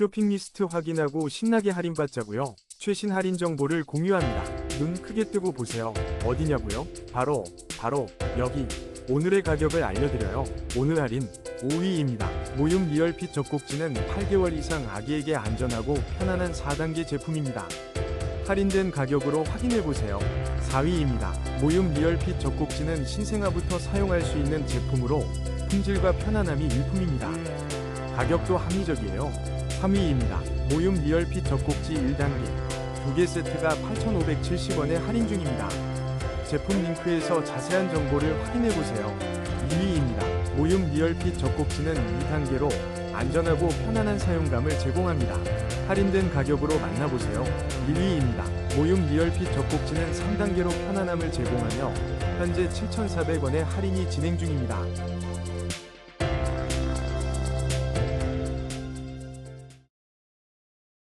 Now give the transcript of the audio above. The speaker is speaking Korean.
쇼핑 리스트 확인하고 신나게 할인받자고요. 최신 할인 정보를 공유합니다. 눈 크게 뜨고 보세요. 어디냐고요? 바로 바로 여기. 오늘의 가격을 알려드려요. 오늘 할인 5위입니다. 모윰 리얼핏 젖꼭지는 8개월 이상 아기에게 안전하고 편안한 4단계 제품입니다. 할인된 가격으로 확인해보세요. 4위입니다. 모윰 리얼핏 젖꼭지는 신생아부터 사용할 수 있는 제품으로 품질과 편안함이 일품입니다. 가격도 합리적이에요. 3위입니다. 모윰 리얼핏 젖꼭지 1단계. 두개 세트가 8,570원에 할인 중입니다. 제품 링크에서 자세한 정보를 확인해보세요. 2위입니다. 모윰 리얼핏 젖꼭지는 2단계로 안전하고 편안한 사용감을 제공합니다. 할인된 가격으로 만나보세요. 1위입니다. 모윰 리얼핏 젖꼭지는 3단계로 편안함을 제공하며 현재 7,400원의 할인이 진행 중입니다.